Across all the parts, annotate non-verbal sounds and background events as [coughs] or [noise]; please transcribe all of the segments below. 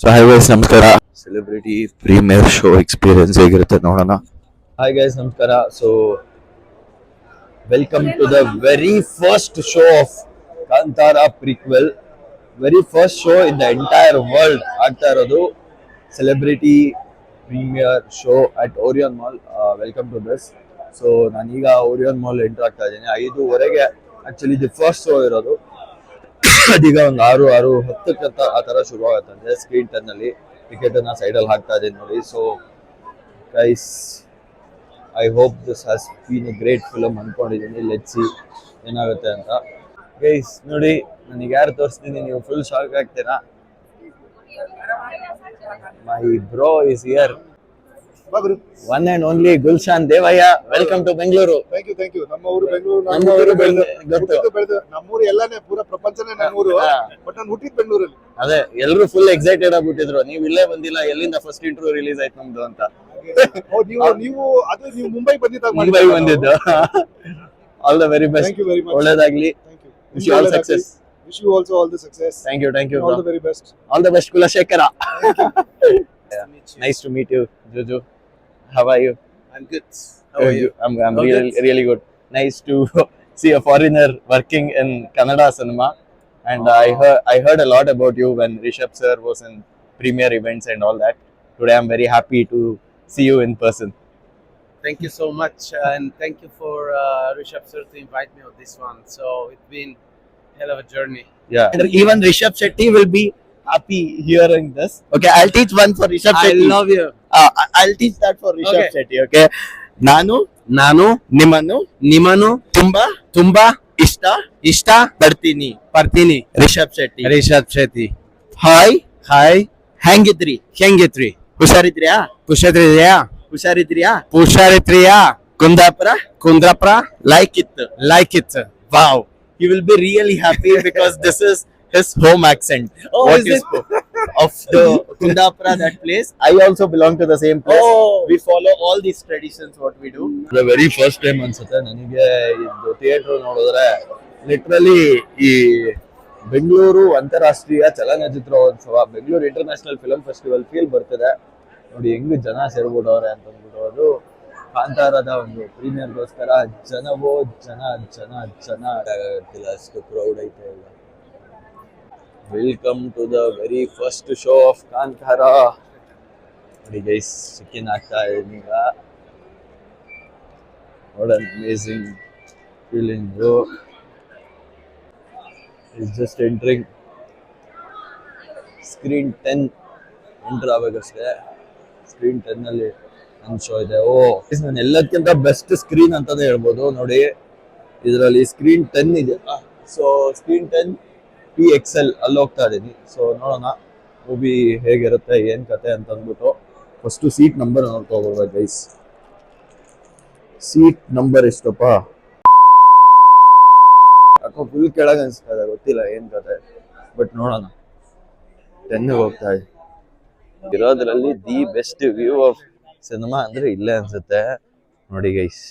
So hi guys ನಮಸ್ಕಾರ. Celebrity premiere show experience ಹೇಗಿರುತ್ತೆ ನೋಡೋಣ? ಹಾಯ್ ಗೈಸ್ ನಮಸ್ಕಾರ. So welcome to the very first show of Kantara prequel very first show in the entire world ಆಗ್ತಾ ಇರೋದು celebrity premiere show at Orion Mall welcome to this so ನಾನೀಗ Orion mall enter ಆಗ್ತಾ ಇದ್ದೀನಿ. ಐದುವರೆಗೆ actually ಇದು first show ಇರೋದು. [coughs] ಅದೀಗ ಒಂದು ಆರು ಆರು ಹತ್ತಕ್ಕಂತ ಆ ತರ ಶುರು ಆಗತ್ತಂತೆ ಸ್ಕ್ರೀನ್ ಟರ್ನ್ ಅಲ್ಲಿ ಟಿಕೆಟ್ ಅನ್ನ ಸೈಡ್ ಅಲ್ಲಿ ಹಾಕ್ತಾ ಇದೀನಿ ನೋಡಿ. So guys I hope this has been a great film ಅನ್ಕೊಂಡಿದ್ದೀನಿ. ಲೆಟ್ಸಿ ಏನಾಗುತ್ತೆ ಅಂತ. ಗೈಸ್ ನೋಡಿ, ನನಗೆ ಯಾರು ತೋರಿಸ್ತೀನಿ? ನೀವು ಫುಲ್ ಶಾಕ್ ಆಗ್ತೀರಾ? My bro is here one and only Gulshan Devaiah welcome to Bengaluru thank you thank you ನಮ್ಮ ಊರು ಬೆಂಗಳೂರು ನಮ್ಮ ಊರು ಬೆಳ್ದು- ನಮ್ಮೂರು ಎಲ್ಲಾನೇ ಪೂರ ಪ್ರಪಂಚನೇ ಊರು ಬಟ್ ನಾನು ಹುಟ್ಟಿದ್ ಬೆಂಗಳೂರಲ್ಲಿ. ಅದೇ ಎಲ್ಲರೂ ಫುಲ್ ಎಕ್ಸೈಟೆಡ್ ಆಗ್ಬಿಟ್ಟಿದ್ರು. ನೀವು ಇಲ್ಲೇ ಬಂದಿಲ್ಲ ಎಲ್ಲಿಂದ ಫಸ್ಟ್ ಇಂಟರ್ವ್ಯೂ ರಿಲೀಸ್ ಆಯ್ತು ನಮ್ದು ಅಂತ. ನೀವು ನೀವು ಅದು ನೀವು ಮುಂಬೈ ಬಂದಿದ್ದಾಗ ಮುಂಬೈ ಬಂದಿದ್ದು. All the very best thank you very much ಒಳ್ಳೇದಾಗ್ಲಿ. Thank you wish you all success wish you also all the success thank you thank you all the very best all the best Kulashekhara nice to meet you Juju How are you? I'm good. How are you? I'm, I'm oh, really, good. really good. Nice to [laughs] see a foreigner working in Canada cinema. And oh. I ah. heard I heard a lot about you when Rishabh sir was in premiere events and all that. Today I'm very happy to see you in person. Thank you so much, uh, and thank you for uh, Rishabh sir to invite me on this one. So it's been hell of a journey. Yeah. And even Rishabh Shetty will be happy hearing this. Okay, I'll teach one for Rishabh Shetty. I love you. Uh, teach that for Rishab Shetty. Okay. ನಾನು ನಾನು ನಿಮ್ಮನ್ನು ನಿಮ್ಮನ್ನು ತುಂಬಾ ತುಂಬಾ ಇಷ್ಟ ಇಷ್ಟ ಪಡ್ತೀನಿ ಪಡ್ತೀನಿ ರಿಷಬ್ ಶೆಟ್ಟಿ ರಿಷಬ್ ಶೆಟ್ಟಿ ಹಾಯ್ ಹಾಯ್ ಹೆಂಗಿದ್ರಿ? ಹೆಂಗಿತ್ರಿ ಹುಷಾರಿದ್ರಿಯಾ? ಹುಷಾರಿದ್ರಿಯಾ? ಹುಷಾರಿದ್ರಿಯಾ? ಹುಷಾರಿದ್ರಿಯಾ? Kundapura? Kundapura? Like it like it wow you will be really happy because this is his home accent what what of the kundapura that place. I also belong to the same place. oh. We follow all these traditions what we do. The very first time ಅನ್ಸುತ್ತೆ ನನಗೆ ಇದು theatre ನೋಡಿದ್ರೆ literally ಈ ಬೆಂಗಳೂರು ಅಂತಾರಾಷ್ಟ್ರೀಯ ಚಲನಚಿತ್ರೋತ್ಸವ Bengaluru international film festival feel ಬರ್ತಿದೆ. ನೋಡಿ ಹೆಂಗ್ ಜನ ಸೇರ್ಬಿಟ್ಟವ್ರೆ ಅಂತ ಅಂದ್ಬಿಟ್ಟು ಅದು ಕಾಂತಾರದ ಒಂದು ಪ್ರೀಮಿಯರ್ಗೋಸ್ಕರ ಜನವೋ ಜನ ಜನ ಜನ ಅಷ್ಟು ಕ್ರೌಡ್ ಐತೆ ಇಲ್ಲ welcome to the very first show of Kantara ನೋಡಿ ಗೈಸ್ ಚಿಕನ್ ಆಗ್ತಾ ಇದೀನಿ ಈಗ what an amazing feeling just entering screen ten enter ಆಗಬೇಕಷ್ಟೇ. Screen ten ಅಲ್ಲಿ ನನ್ನ ಶೋ ಇದೆ. ಓ ನಾನು ಎಲ್ಲದಕ್ಕಿಂತ ಬೆಸ್ಟ್ ಸ್ಕ್ರೀನ್ ಅಂತಾನೆ ಹೇಳ್ಬೋದು. ನೋಡಿ, ಇದರಲ್ಲಿ ಸ್ಕ್ರೀನ್ ಟೆನ್ ಇದೆ. So screen ten P L ಅಲ್ಲಿ ಹೋಗ್ತಾ ಇದ್ದೀನಿ ಸೊ ನೋಡೋಣ ಮೂವಿ ಹೇಗಿರುತ್ತೆ, ಏನ್ ಕತೆ ಅಂತ ಅಂದ್ಬಿಟ್ಟು ಫಸ್ಟ್ ಸೀಟ್ ನಂಬರ್ ನೋಡ್ಕೊಳ್ಬೋದು ಗೈಸ್ ಸೀಟ್ ನಂಬರ್ ಎಷ್ಟಪ್ಪ? ಯಾಕೋ ಫುಲ್ ಕೆಳಗೆ ಅನ್ಸ್ತಾ ಇದೆ, ಗೊತ್ತಿಲ್ಲ ಏನ್ ಕತೆ. ಬಟ್ ನೋಡೋಣ. ಟೆನ್ಗೆ ಹೋಗ್ತಾ ಇದೆ. ಇರೋದ್ರಲ್ಲಿ the best view of cinema ಅಂದ್ರೆ ಇಲ್ಲೇ ಅನ್ಸುತ್ತೆ. ನೋಡಿ ಗೈಸ್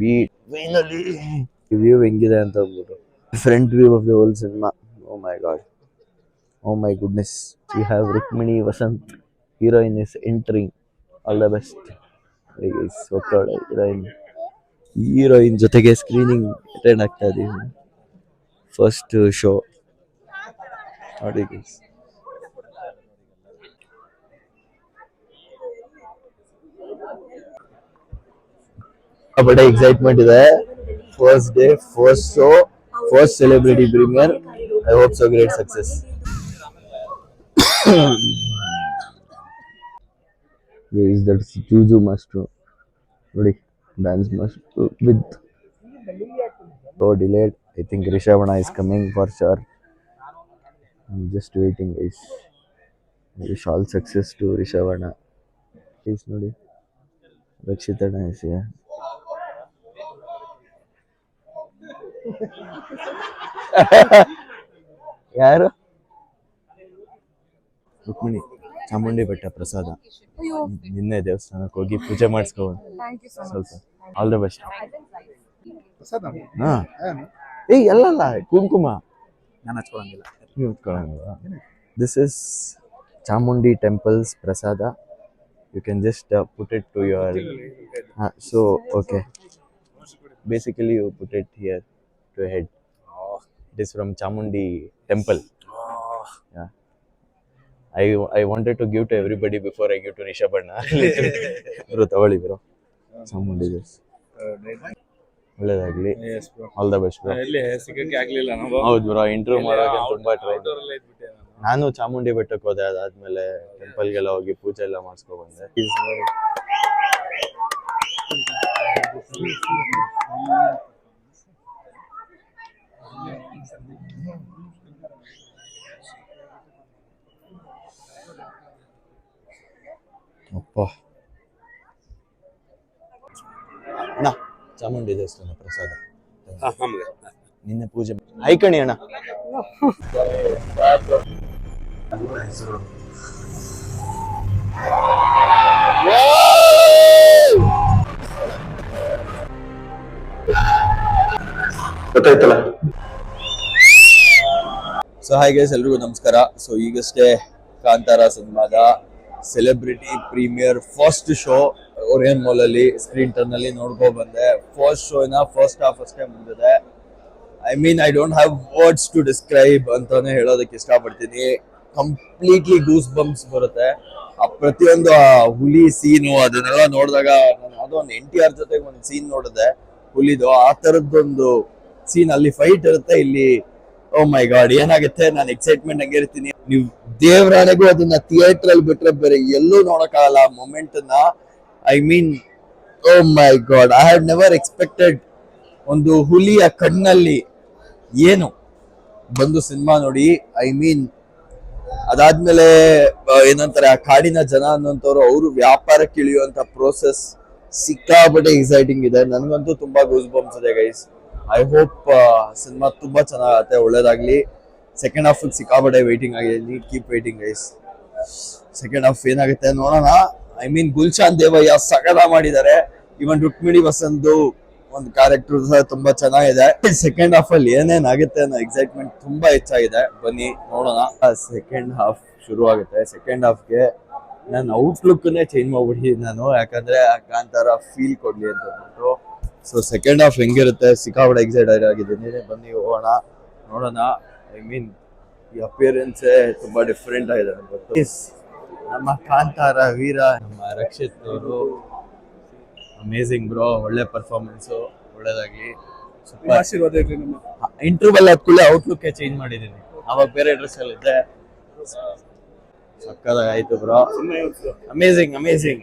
ಬಿ ಫೈನಲಿ ವ್ಯೂ ಹೆಂಗಿದೆ ಅಂತ ಅಂದ್ಬಿಟ್ಟು front view of the whole cinema oh my god oh my goodness you have Rukmini Vasanth heroine is entering all the best ಹೋಗ್ತಾಳೆ heroine heroine ಜೊತೆಗೆ screening attend ಆಗ್ತಾ ಇದೀವಿ ಫಸ್ಟ್ ಶೋ ನೋಡಿ ಬಡ excitement ಇದೆ first day first show first celebrity premiere I hope so great success is that? Juju Master ನೋಡಿ dance master with so delayed I think ರಿಷಭಣ is coming for show just waiting ಐಸ್ wish all success to ರಿಷಭಣ ಐಸ್ ನೋಡಿ ರಕ್ಷಿತಣ್ಣ ice [laughs] ಯಾರು? ರುಕ್ಮಿಣಿ ಚಾಮುಂಡಿ ಬೆಟ್ಟ ಪ್ರಸಾದ. ನಿನ್ನೆ ದೇವಸ್ಥಾನಕ್ಕೆ ಹೋಗಿ ಪೂಜೆ ಮಾಡಿಸ್ಕೊಂಡು. ಸ್ವಲ್ಪ ಆಲ್ ದ ಬೆಸ್ಟ್ ಪ್ರಸಾದ್ ಹಾ. ಏ ಎಲ್ಲಲ್ಲ ಕುಂಕುಮ. ನಾನು ಹಚ್ಕೊಳಂಗಿಲ್ಲ ನೀವು ಹಚ್ಕೊಳಂಗಿಲ್ಲ this is Chamundi temples prasada. You can just put it to your so okay basically you put it here to head it is from Chamundi temple I I wanted to give to everybody before I give to ರಿಷಬಣ್ಣ bro ತಗೊಳ್ಳಿ bro Chamundi juice ಒಳ್ಳೇದಾಗ್ಲಿ. All the best bro ಎಲ್ಲಿ ಸಿಗಕ್ಕೆ ಆಗ್ಲಿಲ್ಲ ನಾವು ಹೌದು bro interview ಮಾಡೋಕೆ ತುಂಬಾ try ನಾನು. ಚಾಮುಂಡಿ ಬೆಟ್ಟಕ್ಕೆ ಹೋದೆ ಅದಾದ್ಮೇಲೆ ಟೆಂಪಲ್ಗೆಲ್ಲ ಹೋಗಿ ಪೂಜೆ ಎಲ್ಲ ಮಾಡಿಸ್ಕೊ ಬಂದೆ. ಅಪ್ಪ. ಅಣ್ಣ ಚಾಮುಂಡಿ ದೇವಸ್ಥಾನ ಪ್ರಸಾದ. ನಿನ್ನೆ ಪೂಜೆ ಐಕಣಿ ಅಣ್ಣ. ಗೊತ್ತಾಯ್ತಲ್ಲ? ಸೊ ಹಾಗೆ ಎಲ್ರಿಗೂ ನಮಸ್ಕಾರ. ಸೊ ಈಗಷ್ಟೇ ಕಾಂತಾರ ಸಿನಿಮಾದ celebrity premiere first show Orion mall ಅಲ್ಲಿ ಸ್ಕ್ರೀನ್ ಟರ್ನ್ ಅಲ್ಲಿ ನೋಡ್ಕೊ ಬಂದೆ. ಫಸ್ಟ್ ಶೋ ಶೋನ ಫಸ್ಟ್ ಹಾಫ್ ಅಷ್ಟೇ ಮುಗಿದಿದೆ. I mean I don't have words to describe ಅಂತಾನೆ ಹೇಳೋದಕ್ಕೆ ಇಷ್ಟಪಡ್ತೀನಿ. ಕಂಪ್ಲೀಟ್ಲಿ ಗೂಸ್ ಬಂಪ್ಸ್ ಬರುತ್ತೆ. ಆ ಪ್ರತಿಯೊಂದು ಹುಲಿ ಸೀನು ಅದನ್ನೆಲ್ಲ ನೋಡಿದಾಗ ನಾನು ಯಾವುದೋ ಒಂದು ಎನ್ ಟಿ ಆರ್ ಜೊತೆಗೆ ಒಂದು ಸೀನ್ ನೋಡಿದೆ, ಹುಲಿದು. ಆ ಥರದ್ದೊಂದು ಸೀನ್ ಅಲ್ಲಿ ಫೈಟ್ ಇರುತ್ತೆ ಇಲ್ಲಿ. ಓ ಮೈ ಗಾಡ್ ಏನಾಗುತ್ತೆ? ನಾನು ಎಕ್ಸೈಟ್ಮೆಂಟ್ ಹಂಗೆ ಇರ್ತೀನಿ. ನೀವು ದೇವರಾಣೆಗೂ ಅದನ್ನ ಥಿಯೇಟರ್ ಅಲ್ಲಿ ಬಿಟ್ರೆ ಬೇರೆ ಎಲ್ಲೂ ನೋಡಕ್ಕಾಗಲ್ಲ ಮೊಮೆಂಟ್ನ. I mean oh my god I have never expected ಒಂದು ಹುಲಿಯ ಕಣ್ಣಲ್ಲಿ ಏನು ಬಂದು ಸಿನಿಮಾ ನೋಡಿ. ಐ ಮೀನ್ ಅದಾದ್ಮೇಲೆ ಆ, ಏನಂತಾರೆ ಆ ಕಾಡಿನ ಜನ ಅನ್ನೋಂಥವ್ರು ಅವರು ವ್ಯಾಪಾರಕ್ಕೆ ಇಳಿಯುವಂತ ಪ್ರೋಸೆಸ್ ಸಿಕ್ಕಾಪಟ್ಟೆ ಎಕ್ಸೈಟಿಂಗ್ ಇದೆ. ನನಗಂತೂ ತುಂಬಾ ಗೂಸ್ ಬಂಪ್ಸ್ ಇದೆ ಗೈಸ್ ಐ ಹೋಪ್ ಸಿನಿಮಾ ತುಂಬಾ ಚೆನ್ನಾಗತ್ತೆ ಒಳ್ಳೇದಾಗ್ಲಿ. ಸೆಕೆಂಡ್ ಹಾಫ್ ಸಿಕ್ಕಾಪಟ್ಟೆ ವೇಟಿಂಗ್ ಆಗಿದೆ. Keep waiting guys second half ಏನಾಗುತ್ತೆ ನೋಡೋಣ. ಐ ಮೀನ್ ಗುಲ್ಶಾನ್ ದೇವಯ್ಯ ಸಗದ ಮಾಡಿದ್ದಾರೆ. ಇವನ್ ರುಕ್ಮಿಣಿ ವಸಂತು ಒಂದು ಕ್ಯಾರೆಕ್ಟರ್ ಸಹ ತುಂಬಾ ಚೆನ್ನಾಗಿದೆ. ಸೆಕೆಂಡ್ ಹಾಫ್ ಅಲ್ಲಿ ಏನೇನ್ ಆಗುತ್ತೆ ಅನ್ನೋ ಎಕ್ಸೈಟ್ಮೆಂಟ್ ತುಂಬಾ ಹೆಚ್ಚಾಗಿದೆ. ಬನ್ನಿ, ನೋಡೋಣ. ಸೆಕೆಂಡ್ ಹಾಫ್ ಶುರು ಆಗುತ್ತೆ ಸೆಕೆಂಡ್ ಹಾಫ್ಗೆ ನಾನು ಔಟ್ಲುಕ್ ಚೇಂಜ್ ಮಾಡ್ಬಿಟ್ಟಿದ್ದೀನಿ ನಾನು. ಯಾಕಂದ್ರೆ ಕಾಂತಾರ ಫೀಲ್ ಕೊಡ್ಲಿ ಅಂತ ಅಂದ್ಬಿಟ್ಟು. ಸೊ ಸೆಕೆಂಡ್ ಹಾಫ್ ಹೆಂಗಿರುತ್ತೆ? ಸಿಕ್ಕಾಪಡೆ ಎಕ್ಸೈಟ್ ಆಗಿದ್ದೀನಿ. ಬನ್ನಿ, ಹೋಗೋಣ. ನೋಡೋಣ. ಐ ಮೀನ್ ಈ ಅಪಿಯರೆನ್ಸ್ ತುಂಬಾ ಡಿಫ್ರೆಂಟ್ ಆಗಿದೆ ನಮ್ಮ ಕಾಂತಾರ ವೀರ ನಮ್ಮ ರಕ್ಷಿತ್ ಅವರು ಅಮೇಸಿಂಗ್ ಬ್ರೋ ಒಳ್ಳೆ ಪರ್ಫಾರ್ಮೆನ್ಸ್ ಒಳ್ಳೇದಾಗಲಿ. ಆಶೀರ್ವಾದ ಇರ್ಲಿ ನಮ್ಮ. ಇಂಟರ್ವಲ್ ಆದ ಕೂಡಲೇ ಔಟ್ಲುಕ್ ಚೇಂಜ್ ಮಾಡಿದ್ದೀನಿ ಅವಾಗ ಬೇರೆ ಡ್ರೆಸ್ ಅಲ್ಲಿ ಇದ್ದೆ. ಸಕ್ಕದಾಗಾಯ್ತು bro amazing amazing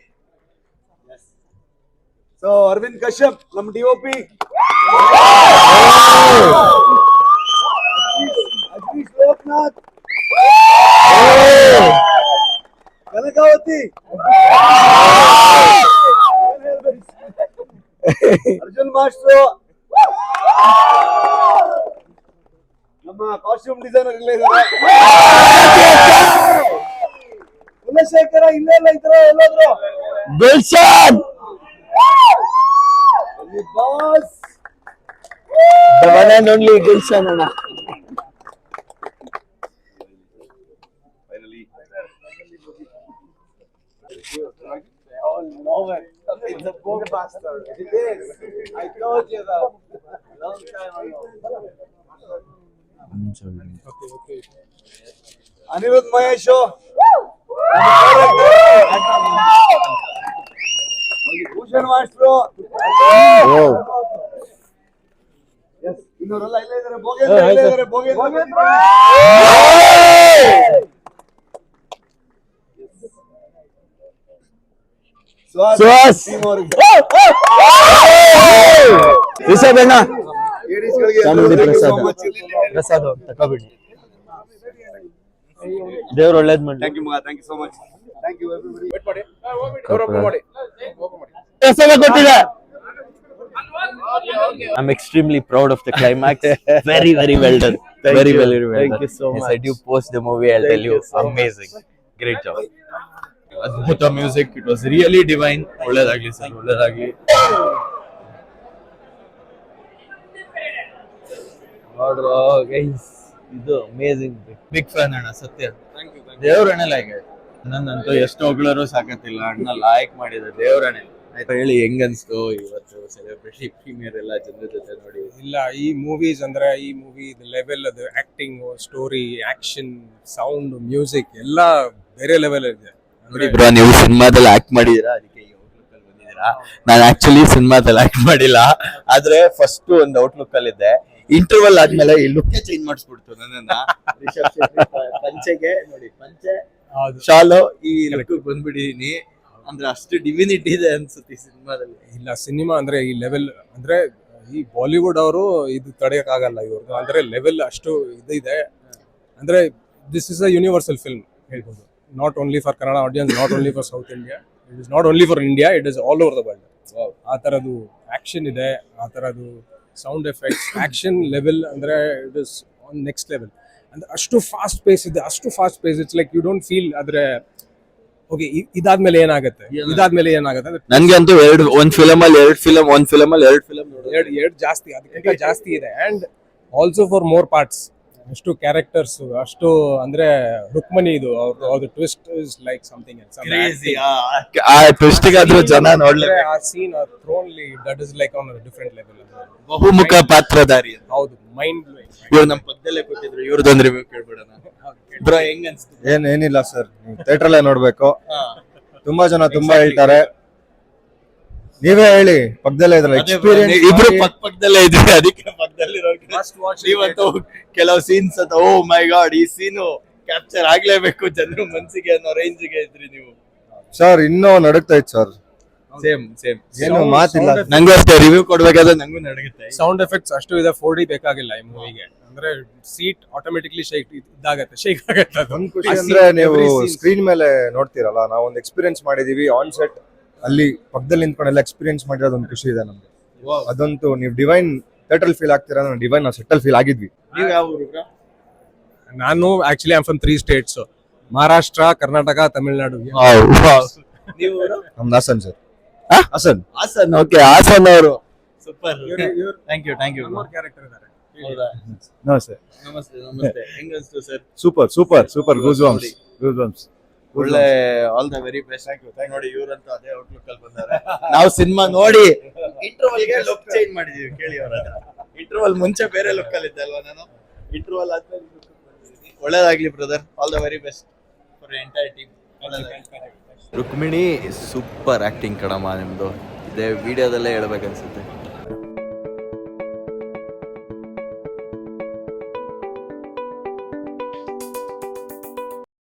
so Aravind Kashyap ನಮ್ D O P Ajeesh Lokanath Kanakavathi? Arjun master ನಮ್ಮ ಕಾಸ್ಟ್ಯೂಮ್ ಡಿಸೈನರ್ ಇಲ್ಲೇ ಇದ್ದಾರೆ. ಕುಲಶೇಖರ ಇಲ್ಲೇ ಇಲ್ಲ ಇದ್ರ ಎಲ್ಲಾದ್ರು? Boss The one and only Gilson. Anna. Finally. It's a book bastard. It is. I told you that. Long time ago. Aniruddha Show. ಇನ್ನೋರೆಲ್ಲ ಇಲ್ಲೇ ಇದ್ದಾರೆ ಭೋಗೇಂದ್ರ ಇಲ್ಲೇ ಭೋಗೇಂದ್ರ ಸುಹಾಸ್ ಚಾಮುಂಡಿ ಪ್ರಸಾದ್ ದೇವ್ರು ಒಳ್ಳೇದ್ ಮಾಡಿ ಥ್ಯಾಂಕ್ ಯು ಮಗ thank you so much thank you ಪ್ರಸಾದ ಕೊಟ್ಟಿದೆ I'm extremely proud of the climax. very, very well done. very, very well Thank done. you so Yes, much. I do post the movie. I'll Thank tell you, you so amazing, great job. ಅದ್ಭುತ music it was really divine ಒಳ್ಳೇದಾಗ್ಲಿ sir ಒಳ್ಳೇದಾಗ್ಲಿ ನೋಡ್ರೋ guys ಇದು amazing big fan ಅಣ್ಣ Satya ದೇವ್ರಣ್ಣ like ನನ್ನಂತೂ ಎಷ್ಟು ಹೊಗಳರು ಸಾಕತ್ತಿಲ್ಲ ಅಣ್ಣ ಲಾಯಕ್ ಮಾಡಿದ ದೇವ್ರಣ್ಣೆ ಆಯ್ತಾ ಹೇಳಿ ಹೆಂಗ್ ಅನ್ಸ್ತು ಇವತ್ತು ಸೆಲೆಬ್ರಿಟಿ ಪ್ರೀಮಿಯರ್ ಎಲ್ಲ ಜನರ ಜೊತೆ ನೋಡಿ? ಇಲ್ಲ ಈ ಮೂವೀಸ್ ಅಂದ್ರೆ ಈ ಮೂವಿ ಲೆವೆಲ್ ಅದು acting story action sound music ಎಲ್ಲ ಬೇರೆ ಲೆವೆಲ್ ಇದೆ. ನೋಡಿ ಬ್ರೋ ನೀವು ಸಿನಿಮಾದಲ್ಲಿ ಆಕ್ಟ್ ಮಾಡಿದೀರಾ? ಅದಕ್ಕೆ ಈ ಔಟ್ಲುಕ್ ಅಲ್ಲಿ ಬಂದಿದ್ದೀರಾ? ನಾನು ಆಕ್ಚುಲಿ ಸಿನಿಮಾದಲ್ಲಿ ಆಕ್ಟ್ ಮಾಡಿಲ್ಲ. ಆದ್ರೆ ಫಸ್ಟ್ ಒಂದು ಔಟ್ಲುಕ್ ಅಲ್ಲಿ ಇದ್ದೆ ಇಂಟರ್ವಲ್ ಆದ್ಮೇಲೆ ಈ ಲುಕ್ ಚೇಂಜ್ ಮಾಡಿಸ್ಬಿಡ್ತು ನನ್ನನ್ನ. ರಿಷಬ್ ಶೆಟ್ಟಿ ಪಂಚೆಗೆ ನೋಡಿ ಪಂಚೆ ಶಾಲು ಈ ಲುಕ್ ಬಂದ್ಬಿಟ್ಟಿದೀನಿ ಅಂದ್ರೆ ಅಷ್ಟು ಡಿವಿನಿಟಿ ಇದೆ ಅನ್ಸುತ್ತೆ ಈ ಸಿನಿಮಾದಲ್ಲಿ. ಇಲ್ಲ ಸಿನಿಮಾ ಅಂದ್ರೆ ಈ ಲೆವೆಲ್ ಅಂದ್ರೆ ಈ ಬಾಲಿವುಡ್ ಅವರು ಇದು ತಡೆಯಕ್ಕಾಗಲ್ಲ ಇವ್ರದ್ದು ಅಂದ್ರೆ ಲೆವೆಲ್ ಅಷ್ಟು ಇದೆ ಅಂದ್ರೆ this is a universal film ಹೇಳ್ಬೋದು. Not only for Kannada audience not only for south India it is not only for India it is all over the world ಆ ಥರದ್ದು ಆಕ್ಷನ್ ಇದೆ ಆ ಥರದ್ದು ಸೌಂಡ್ ಎಫೆಕ್ಟ್ಸ್ ಆಕ್ಷನ್ ಲೆವೆಲ್ ಅಂದ್ರೆ it is on next level ಅಂದ್ರೆ ಅಷ್ಟು fast pace ಇದೆ ಅಷ್ಟು fast pace it's like you don't feel ಆದ್ರೆ ಓಕೆ ಇದಾದ್ಮೇಲೆ ಏನಾಗುತ್ತೆ? ಇದಾದ್ಮೇಲೆ ಏನಾಗುತ್ತೆ? ಅಂದ್ರೆ ನನ್ಗೆ ಅಂತೂ ಎರಡು ಒಂದ್ ಫಿಲಮ್ ಅಲ್ಲಿ ಎರಡ್ ಫಿಲಮ್ ಒಂದ್ ಫಿಲಮ್ ಅಲ್ಲಿ ಎರಡ್ ಫಿಲಮ್ ಎರಡು ಎರಡು ಜಾಸ್ತಿ ಅದಕ್ಕಿಂತ ಜಾಸ್ತಿ ಇದೆ. And also for more parts ಅಷ್ಟು ಕ್ಯಾರೆಕ್ಟರ್ಸ್ ಅಷ್ಟು ಅಂದ್ರೆ ರುಕ್ಮಣಿ ಇದು ಅವ್ರದ್ದು ಅವ್ರದ್ದು ಟ್ವಿಸ್ಟ್ ಇಸ್ ಲೈಕ್ ಸಮಥಿಂಗ್ ಆ ಟ್ವಿಸ್ಟ್ ಆದ್ರೂ ಜನ ನೋಡ್ಲಿ ಆ scene ಥ್ರೋನ್ಲಿ that is like on different level ಬಹುಮುಖ ಪಾತ್ರಧಾರಿ ಹೌದು ಮೈಂಡ್ ಇವ್ರು ನಮ್ಮ ಪಕ್ಕದಲ್ಲೇ ಕೂತಿದ್ರು ಇವ್ರದ್ದು ರಿವ್ಯೂ ಕೇಳ್ಬಿಡೋಣ. ಬ್ರೋ ಹೆಂಗ್ ಅನ್ಸುತ್ತೆ ಏನ್ ಏನಿಲ್ಲ ಸರ್ ಥಿಯೇಟರ್ ಅಲ್ಲೇ ನೋಡ್ಬೇಕು. ತುಂಬಾ ಜನ ತುಂಬಾ ಹೇಳ್ತಾರೆ. ನೀವೇ ಹೇಳಿ ಪಕ್ಕದಲ್ಲೇ ಇದ್ರಲ್ಲ ಎಕ್ಸ್ಪೀರಿಯನ್ಸ್ ಇಬ್ರು ಪಕ್ಕ ಪಕ್ಕದಲ್ಲೇ ಇದ್ರೆ ಅದಕ್ಕೆ ಪಕ್ಕದಲ್ಲಿ ಇವತ್ತು ಕೆಲವು ಸೀನ್ಸ್ ಅಂತ ಓ ಮೈ ಗಾಡ್ ಈ ಸೀನು ಕ್ಯಾಪ್ಚರ್ ಆಗ್ಲೇಬೇಕು ಜನರು ಮನ್ಸಿಗೆ ಅನ್ನೋ ರೇಂಜ್ಗೆ ಇದ್ರಿ ನೀವು. ಸರ್ ಇನ್ನೂ ನಡುಗ್ತಾ ಇತ್ತು ಸರ್ ಸೇಮ್ ಸೇಮ್ ಏನು ಮಾತಿಲ್ಲ. ನಂಗೂ ಅಷ್ಟೇ ರಿವ್ಯೂ ಕೊಡ್ಬೇಕಾದ್ರೆ ನಂಗೂ ನಡುಗುತ್ತೆ ಸೌಂಡ್ ಎಫೆಕ್ಟ್ಸ್ ಅಷ್ಟು ಇದೆ ಫೋರ್ ಡಿ ಬೇಕಾಗಿಲ್ಲ ಈ ಮೂವಿಗೆ ಅಂದ್ರೆ ಸೀಟ್ ಆಟೋಮೆಟಿಕ್ಲಿ ಶೇಕ್ ಇದಾಗತ್ತೆ ಶೇಕ್ ಆಗತ್ತೆ ಅದೊಂದು ಖುಷಿ ಅಂದ್ರೆ ನೀವು ಸ್ಕ್ರೀನ್ ಮೇಲೆ ನೋಡ್ತೀರಲ್ಲ ನಾವು ಒಂದು ಎಕ್ಸ್ಪೀರಿಯನ್ಸ್ ಮಾಡಿದೀವಿ ಆನ್ ಸೆಟ್ ಅಲ್ಲಿ ಪಕ್ಕದಲ್ಲಿ ನಿಂತ್ಕೊಂಡೆಲ್ಲ ಎಕ್ಸ್ಪೀರಿಯನ್ಸ್ ಮಾಡಿರೋದು ಒಂದು ಖುಷಿ ಇದೆ ನಮ್ಗೆ. ಅದಂತೂ ನೀವು ಡಿವೈನ್ ಥಿಯೇಟರ್ ಫೀಲ್ ಆಗ್ತೀರಾ ನಾವು ಡಿವೈನ್ ಸೆಟಲ್ ಸೆಟ್ಟಲ್ ಫೀಲ್ ಆಗಿದ್ವಿ. ನೀವು ಯಾವ ಊರು? ನಾನು actually I'm from three states Maharashtra Karnataka Tamil Nadu ನೀವು ನಮ್ದು ಹಾಸನ್ ಸರ್. ಹಾಸನ್. ಹಾಸನ್. ಓಕೆ ಹಾಸನ್ ಅವರು. Super thank you thank you character ಇದ್ದಾರೆ ಹೌದಾ? ನಮಸ್ತೆ. ನಮಸ್ತೆ ನಮಸ್ತೆ. ಹೆಂಗ್ ಅನ್ಸ್ತು sir? Super super super goose worms goose ಒಳ್ಳೆ ಆಲ್ ದ ವೆರಿ ಬೆಸ್ಟ್ ನೋಡಿ ಇವ್ರಂತೂ ಅದೇ ಔಟ್ಲುಕ್ ಅಲ್ಲಿ ಬಂದಾರೆ [laughs] ನಾವು ಸಿನಿಮಾ ನೋಡಿ. ಇಂಟರ್ವಲ್ಗೆ ಲುಕ್ ಚೇಂಜ್ ಮಾಡಿದೀವಿ ಕೇಳಿ ಅವರ ಇಂಟರ್ವಲ್ ಮುಂಚೆ ಬೇರೆ ಲುಕ್ ಅಲ್ಲಿ ಇದ್ದೆ ಅಲ್ವಾ ನಾನು? ಇಂಟರ್ವಲ್ ಆದ್ಮೇಲೆ. ಒಳ್ಳೇದಾಗ್ಲಿ brother all the very best for entire team Rukmini super acting ಕಣಮ್ಮ ನಿಮ್ದು. ಇದೇ ವಿಡಿಯೋದಲ್ಲೇ ಹೇಳ್ಬೇಕನ್ಸುತ್ತೆ.